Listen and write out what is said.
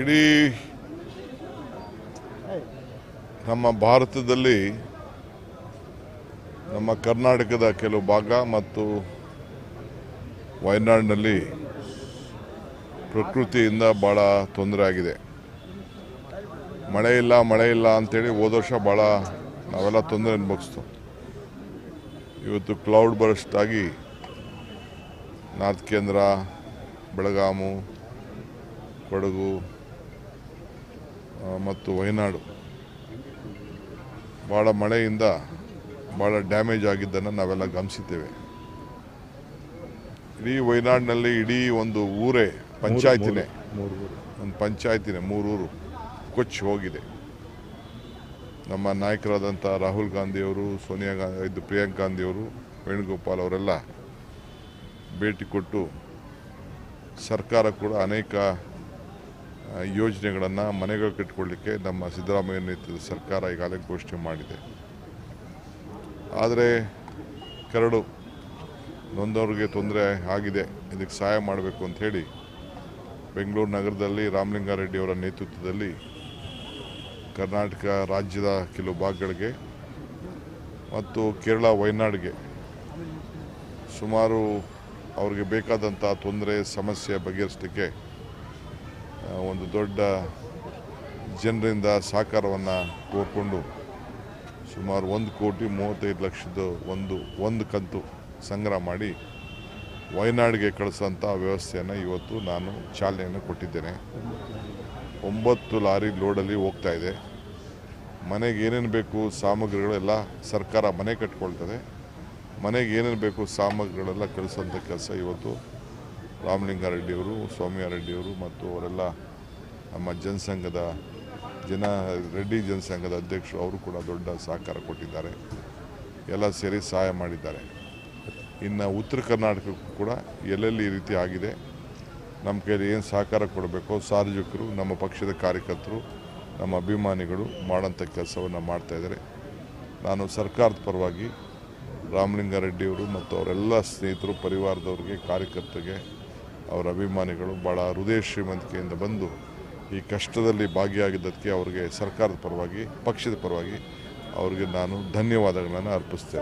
ಇಡೀ ನಮ್ಮ ಭಾರತದಲ್ಲಿ ನಮ್ಮ ಕರ್ನಾಟಕದ ಕೆಲವು ಭಾಗ ಮತ್ತು ವಯನಾಡಿನಲ್ಲಿ ಪ್ರಕೃತಿಯಿಂದ ಭಾಳ ತೊಂದರೆ ಆಗಿದೆ. ಮಳೆ ಇಲ್ಲ ಮಳೆ ಇಲ್ಲ ಅಂತೇಳಿ ಹೋದ ವರ್ಷ ಭಾಳ ನಾವೆಲ್ಲ ತೊಂದರೆ ಅನುಭವಿಸ್ತು. ಇವತ್ತು ಕ್ಲೌಡ್ ಬರ್ಸ್ಟ್ ಆಗಿ ನಾರ್ತ್ ಕೇಂದ್ರ, ಬೆಳಗಾಮು, ಕೊಡಗು ಮತ್ತು ವಯನಾಡು. ಭಾಳ ಮಳೆಯಿಂದ ಭಾಳ ಡ್ಯಾಮೇಜ್ ಆಗಿದ್ದನ್ನು ನಾವೆಲ್ಲ ಗಮನಿಸಿದ್ದೇವೆ. ಇಡೀ ವಯನಾಡಿನಲ್ಲಿ ಇಡೀ ಒಂದು ಊರೇ ಪಂಚಾಯತಿನೇ. ಒಂದು ಪಂಚಾಯತಿನೇ, ಮೂರೂರು. ಕೊಚ್ಚಿ ಹೋಗಿದೆ. ನಮ್ಮ ನಾಯಕರಾದಂಥ ರಾಹುಲ್ ಗಾಂಧಿಯವರು, ಸೋನಿಯಾ ಗಾಂಧಿ ಇದು ಪ್ರಿಯಾಂಕ್ ಗಾಂಧಿಯವರು, ವೇಣುಗೋಪಾಲ್ ಅವರೆಲ್ಲ ಭೇಟಿ ಕೊಟ್ಟು ಸರ್ಕಾರ ಕೂಡ ಅನೇಕ ಯೋಜನೆಗಳನ್ನು ಮನೆಗಳು ಕಟ್ಕೊಳ್ಳಿಕ್ಕೆ ನಮ್ಮ ಸಿದ್ದರಾಮಯ್ಯ ನೇತೃತ್ವದ ಸರ್ಕಾರ ಈಗಾಗಲೇ ಘೋಷಣೆ ಮಾಡಿದೆ. ಆದರೆ ಕರಡು ನೊಂದವ್ರಿಗೆ ತೊಂದರೆ ಆಗಿದೆ, ಇದಕ್ಕೆ ಸಹಾಯ ಮಾಡಬೇಕು ಅಂತ ಹೇಳಿ ಬೆಂಗಳೂರು ನಗರದಲ್ಲಿ ರಾಮಲಿಂಗಾರೆಡ್ಡಿ ಅವರ ನೇತೃತ್ವದಲ್ಲಿ ಕರ್ನಾಟಕ ರಾಜ್ಯದ ಕೆಲವು ಭಾಗಗಳಿಗೆ ಮತ್ತು ಕೇರಳ, ವಯನಾಡಿಗೆ ಸುಮಾರು ಅವ್ರಿಗೆ ಬೇಕಾದಂಥ ತೊಂದರೆ, ಸಮಸ್ಯೆ ಬಗೆಹರಿಸಲಿಕ್ಕೆ ಒಂದು ದೊಡ್ಡ ಜನರಿಂದ ಸಹಕಾರವನ್ನು ಕೋರ್ಕೊಂಡು ಸುಮಾರು ಒಂದು ಕೋಟಿ ಮೂವತ್ತೈದು ಲಕ್ಷದ ಒಂದು ಒಂದು ಕಂತು ಸಂಗ್ರಹ ಮಾಡಿ ವಯನಾಡಿಗೆ ಕಳಿಸೋಂಥ ವ್ಯವಸ್ಥೆಯನ್ನು ಇವತ್ತು ನಾನು ಚಾಲನೆಯನ್ನು ಕೊಟ್ಟಿದ್ದೇನೆ. ಒಂಬತ್ತು ಲಾರಿ ಲೋಡಲ್ಲಿ ಹೋಗ್ತಾ ಇದೆ. ಮನೆಗೆ ಏನೇನು ಬೇಕು ಸಾಮಗ್ರಿಗಳೆಲ್ಲ ಸರ್ಕಾರ ಮನೆ ಕಟ್ಕೊಳ್ತದೆ. ಮನೆಗೆ ಏನೇನು ಬೇಕು ಸಾಮಗ್ರಿಗಳೆಲ್ಲ ಕಳಿಸೋಂಥ ಕೆಲಸ ಇವತ್ತು ರಾಮಲಿಂಗಾರೆಡ್ಡಿಯವರು ರೆಡ್ಡಿಯವರು ಮತ್ತು ಅವರೆಲ್ಲ ನಮ್ಮ ಜನಸಂಘದ ಜನ, ರೆಡ್ಡಿ ಜನಸಂಘದ ಅಧ್ಯಕ್ಷರು, ಅವರು ಕೂಡ ದೊಡ್ಡ ಸಹಕಾರ ಕೊಟ್ಟಿದ್ದಾರೆ. ಎಲ್ಲ ಸೇರಿ ಸಹಾಯ ಮಾಡಿದ್ದಾರೆ. ಇನ್ನು ಉತ್ತರ ಕರ್ನಾಟಕಕ್ಕೂ ಕೂಡ ಎಲ್ಲೆಲ್ಲಿ ಈ ರೀತಿ ಆಗಿದೆ, ನಮ್ಮ ಕೈಯಲ್ಲಿ ಏನು ಸಹಕಾರ ಕೊಡಬೇಕೋ, ಸಾರ್ವಜನಿಕರು, ನಮ್ಮ ಪಕ್ಷದ ಕಾರ್ಯಕರ್ತರು, ನಮ್ಮ ಅಭಿಮಾನಿಗಳು ಮಾಡೋಂಥ ಕೆಲಸವನ್ನು ಮಾಡ್ತಾಯಿದ್ದಾರೆ ನಾನು ಸರ್ಕಾರದ ಪರವಾಗಿ ರಾಮಲಿಂಗಾರೆಡ್ಡಿಯವರು ಮತ್ತು ಅವರೆಲ್ಲ ಸ್ನೇಹಿತರು, ಪರಿವಾರದವ್ರಿಗೆ, ಕಾರ್ಯಕರ್ತರಿಗೆ ಅವರ ಅಭಿಮಾನಿಗಳು ಭಾಳ ಹೃದಯ ಶ್ರೀಮಂತಿಕೆಯಿಂದ ಬಂದು ಈ ಕಷ್ಟದಲ್ಲಿ ಭಾಗಿಯಾಗಿದ್ದಕ್ಕೆ ಅವರಿಗೆ ಸರ್ಕಾರದ ಪರವಾಗಿ, ಪಕ್ಷದ ಪರವಾಗಿ ಅವರಿಗೆ ನಾನು ಧನ್ಯವಾದಗಳನ್ನು ಅರ್ಪಿಸ್ತೇನೆ.